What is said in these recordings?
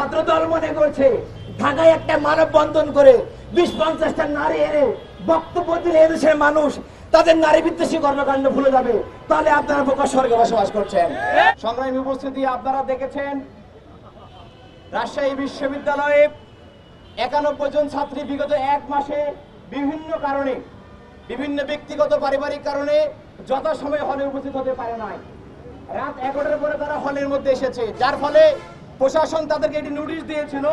ছাত্রদল মনে করছে, ঢাকায় একটা মানব বন্ধন করে বিশ পঞ্চাশটা নারী এনে বক্তব্য দিলে এদেশের মানুষ তাদের নারী বিদ্বেষী কর্মকাণ্ড ভুলে যাবে। তাহলে আপনারা বোকা স্বর্গে বসবাস করছেন। সংগ্রামী উপস্থিতি আপনারা দেখেছেন। রাজশাহী বিশ্ববিদ্যালয়ে একানব্বই জন ছাত্রী বিগত এক মাসে বিভিন্ন কারণে, বিভিন্ন ব্যক্তিগত পারিবারিক কারণে যথাসময়ে হলে উপস্থিত হতে পারে নাই। রাত এগারোটার পরে তারা হলের মধ্যে এসেছে। যার ফলে প্রশাসন তাদেরকে একটি নোটিশ দিয়েছিল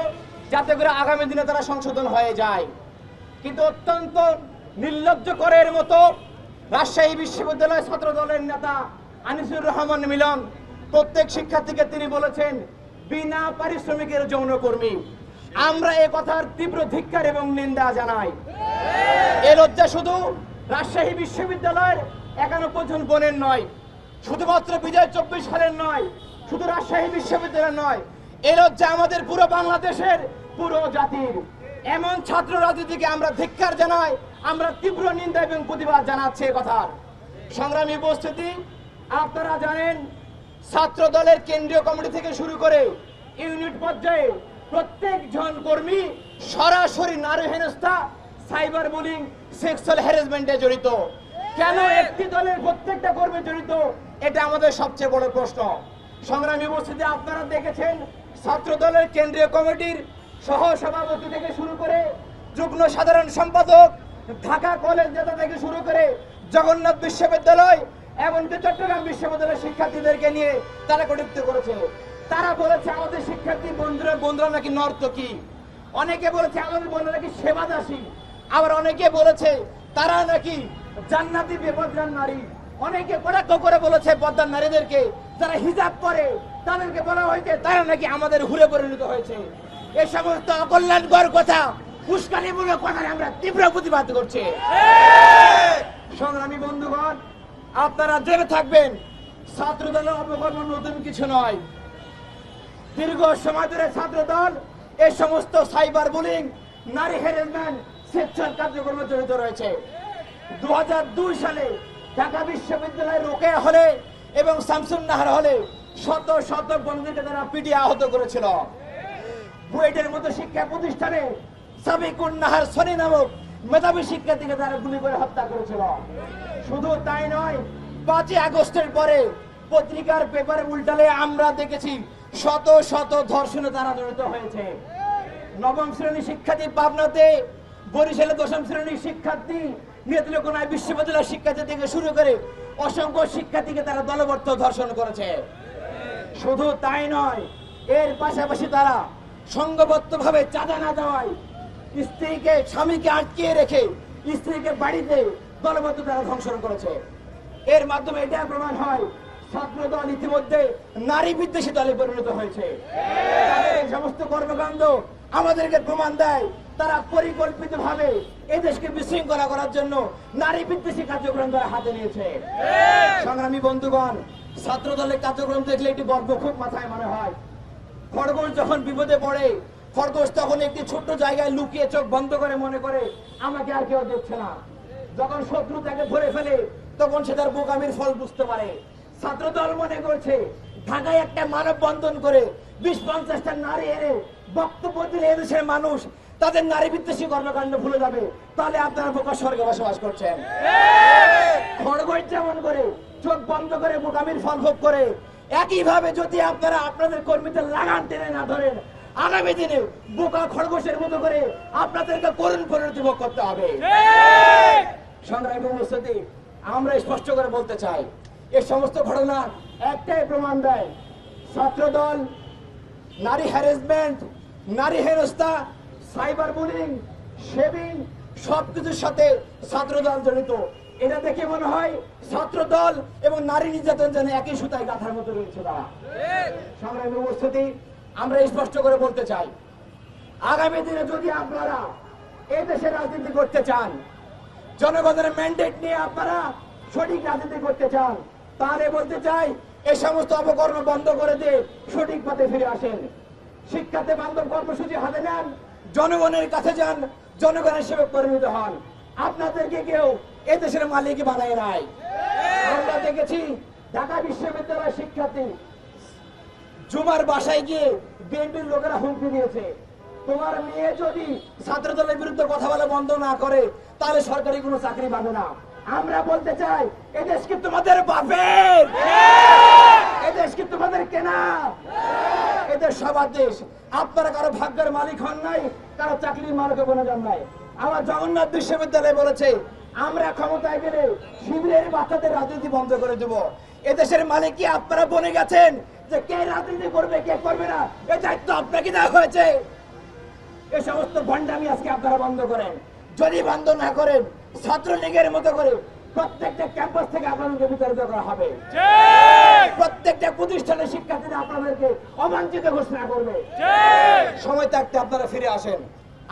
যাতে করে আগামী দিনে তারা সংশোধন হয়ে যায়। কিন্তু অত্যন্ত নির্লজ্জ করের মতো রাজশাহী বিশ্ববিদ্যালয় ছাত্র দলের নেতা আনিসুর রহমান মিলন প্রত্যেক শিক্ষার্থীকে তিনি বলেছেন, বিনা পারিশ্রমিকের যৌনকর্মী। আমরা এ কথার তীব্র ধিক্কার এবং নিন্দা জানাই। এ লজ্জা শুধু রাজশাহী বিশ্ববিদ্যালয়ের একানব্বই জন বোনের নয়, শুধুমাত্র বিজয় চব্বিশ সালের নয়, শুধু রাজশাহী বিশ্ববিদ্যালয়ের নয় এ লজ্জা আমাদের পুরো বাংলাদেশের পুরো জাতির। এমন ছাত্র রাজনীতিকে আমরা ধিক্কার জানাই, আমরা তীব্র নিন্দা এবং প্রতিবাদ জানাচ্ছি কথার। সংগ্রামী উপস্থিতি, আপনারা জানেন, ছাত্র দলের কেন্দ্রীয় কমিটি থেকে শুরু করে ইউনিট পর্যায়ে প্রত্যেক জন কর্মী সরাসরি নারী হেনস্থা, সাইবার বুলিং, সেক্সুয়াল হ্যারাসমেন্টে জড়িত। কেন একটি দলের প্রত্যেকটা কর্মী জড়িত? এটা আমাদের সবচেয়ে বড় প্রশ্ন। সংগ্রামী উপস্থিতি, আপনারা দেখেছেন ছাত্র দলের কেন্দ্রীয় কমিটির সহ সভাপতি থেকে শুরু করে যুগ্ম সাধারণ সম্পাদক, ঢাকা কলেজ নেতা থেকে শুরু করে জগন্নাথ বিশ্ববিদ্যালয়, এমনকি চট্টগ্রাম বিশ্ববিদ্যালয়ের শিক্ষার্থীদেরকে নিয়ে তারা কটুক্তি করেছে। তারা বলেছে, আমাদের শিক্ষার্থী বন্ধুরা বন্ধুরা নাকি নর্তকী? অনেকে বলেছে, আমাদের বন্ধুরা নাকি সেবাদাসী? আবার অনেকে বলেছে, তারা নাকি জান্নাতি বেপদ্রান নারী? অনেকে কটাক্ষ করে বলেছে পদ্মার নারীদেরকে যারা হিজাব করে, তাদেরকে বলা হয়েছে, তারা নাকি আমাদের ঘুরে পরিণত হয়েছে। এই সমস্ত অকল্যাণকর কথা, উস্কানিমূলক কথা আমরা তীব্র প্রতিবাদ করছি। সংগ্রামী বন্ধুগণ, আপনারা জেনে থাকবেন ছাত্র দলের অপকর্ম নতুন কিছু নয়। দীর্ঘ সময় ধরে ছাত্র দল সমস্ত সাইবার বুলিং, নারী হ্যারাসমেন্ট সেক্সুয়াল কার্যক্রমে জড়িত রয়েছে। দু হাজার দুই সালে ঢাকা বিশ্ববিদ্যালয়ের রোকে হলে এবং শামসুন নাহার হলে শত শত বন্ধুকে তারা পিটিয়ে আহত করেছিল। বুয়েটের মতো শিক্ষা প্রতিষ্ঠানে সাবিকুন নাহার সনি নামক মেধাবী শিক্ষার্থীকে তারা গুলি করে হত্যা করেছিল। শুধু তাই নয়, পাঁচই আগস্টের পরে পত্রিকার পেপারে উল্টালে আমরা দেখেছি শত শত ধর্ষণে তারা জড়িত হয়েছে। নবম শ্রেণি শিক্ষার্থী পাবনাতে বরিশালে দশম শ্রেণির শিক্ষার্থী নেত্রকোনায় বিশ্ববিদ্যালয়ের শিক্ষার্থী থেকে শুরু করে অসংখ্য শিক্ষার্থীকে তারা দলবদ্ধ ধর্ষণ করেছে। শুধু তাই নয়, এর পাশাপাশি তারা সংঘবদ্ধভাবে চাঁদা না দেওয়ায় স্ত্রীকে, স্বামীকে আটকিয়ে রেখে স্ত্রীকে বাড়িতে দলবদ্ধ তারা ধ্বংসন করেছে। এর মাধ্যমে এটা প্রমাণ হয়, ছাত্র দল ইতিমধ্যে নারী বিদ্বেষী দলে পরিণত হয়েছে। সমস্ত কর্মকাণ্ড আমাদেরকে প্রমাণ দেয় তারা পরিকল্পিত ভাবে এই দেশকে বিশৃঙ্খলা করার জন্য নারী বিদ্বেষী কার্যক্রম তারা হাতে নিয়েছে। সংগ্রামী বন্ধুগণ ছাত্র দলের কার্যক্রম দেখলে একটি গর্ব খুব মাথায় মনে হয়। খরগোশ যখন বিপদে পড়ে খরগোশ তখন একটি ছোট্ট জায়গায় লুকিয়ে চোখ বন্ধ করে মনে করে আমাকে আর কেউ দেখছে না। যখন শত্রু তাকে ধরে ফেলে তখন সে তার বোকামির ফল বুঝতে পারে। ছাত্র দল মনে করছে ঢাকায় একটা মানব বন্ধন করে বিশ পঞ্চাশটা নারী এনে বক্তব্য দিলে এদেশের মানুষ তাদের নারী বিদ্বেষী কর্মকাণ্ড ভুলে যাবে। তাহলে আপনারা বোকা স্বর্গে বসবাস করছেন। খড়গোশ যেমন করে, চোখ বন্ধ করে, বোকামির ফল ভোগ করে, একইভাবে যদি আপনারা আপনাদের কর্মীদের লাগান টেনে না ধরেন, আগামী দিনে বোকা খরগোশের মতো করে আপনাদেরকে করুণ পরিণতি ভোগ করতে হবে। সংগ্রামী আমরা স্পষ্ট করে বলতে চাই, এ সমস্ত ঘটনা একটাই প্রমাণ দেয় ছাত্র দল নারী হ্যারাসমেন্ট নারী হেনস্থা, সাইবার বুলিং শেভিং সবকিছুর সাথে ছাত্র দল জড়িত। এটা দেখে মনে হয় ছাত্র দল এবং নারী নির্যাতন যেন একই সুতায় গাঁথার মতো রয়েছে তারা। উপস্থিতি আমরা স্পষ্ট করে বলতে চাই। আগামী দিনে যদি আপনারা এই দেশে রাজনীতি করতে চান, জনগণের ম্যান্ডেট নিয়ে আপনারা সঠিক রাজনীতি করতে চান, তাহলে বলতে চাই এই সমস্ত অপকর্ম বন্ধ করে দিয়ে সঠিক পথে ফিরে আসেন। শিক্ষাতে বান্ধব কর্মসূচি হাতে নেন, জনগণের কাছে যান জনগণের সেবক পরিণত হন। আপনাদেরকে কেউ এ দেশের মালিক বানায় নাই। আমরা দেখেছি ঢাকা বিশ্ববিদ্যালয়ের শিক্ষার্থী জুমার বাসায় গিয়ে বিএনপির লোকেরা হুমকি দিয়েছে। তোমার মেয়ে যদি ছাত্র দলের বিরুদ্ধে কথা বলা বন্ধ না করে, তাহলে সরকারি কোনো চাকরি পাবে না। আমরা বলতে চাই, এদেশ কি তোমাদের বাপের এদেশ কি তোমাদের কেনা এদের সবার দেশ আপনারা কারও ভাগ্যের মালিক হন নাই, কারও চাকরির মালিক বনে যান নাই। আমার জগন্নাথ বিশ্ববিদ্যালয় বলেছে, আমরা ক্ষমতায় গেলে শিবিরের বাচ্চাদের রাজনীতি বন্ধ করে দেব। এদেশের মালিক কি আপনারা বনে গেছেন যে কে রাজনীতি করবে, কে করবে না? এই দায়িত্ব আপনাকে দেওয়া হয়েছে। এ সমস্ত ভণ্ডামি আজকে আপনারা বন্ধ করেন। যদি বন্ধ না করেন, ছাত্রলীগের মতো করে প্রত্যেকটা ক্যাম্পাস থেকে আপনাদেরকে বিতাড়িত করা হবে। প্রত্যেকটা প্রতিষ্ঠানের শিক্ষার্থীরা আপনাদেরকে অবাঞ্ছিত ঘোষণা করবে। সময় থাকতে আপনারা ফিরে আসেন।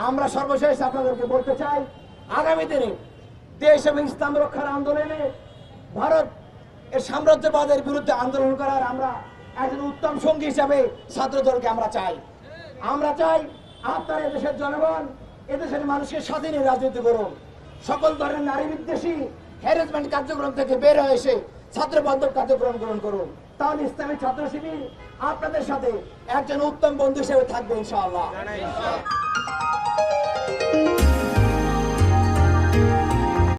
আমরা সর্বশেষ আপনাদেরকে বলতে চাই আগামী দিনে দেশ এবং ইসলাম রক্ষার আন্দোলনে ভারত এর সাম্রাজ্যবাদের বিরুদ্ধে আন্দোলন করার আমরা একজন উত্তম সঙ্গী হিসাবে ছাত্র দলকে আমরা চাই। আমরা চাই আপনার এদেশের জনগণ এদেশের মানুষকে স্বাধীন রাজনীতি করুন। সকল ধরনের নারী বিদ্বেষী হ্যারাসমেন্ট কার্যক্রম থেকে বের হয়ে এসে ছাত্র বান্ধব কার্যক্রম গ্রহণ করুন। তাহলে ইসলামী ছাত্র শিবির আপনাদের সাথে একজন উত্তম বন্ধু হিসেবে থাকবে ইনশাআল্লাহ।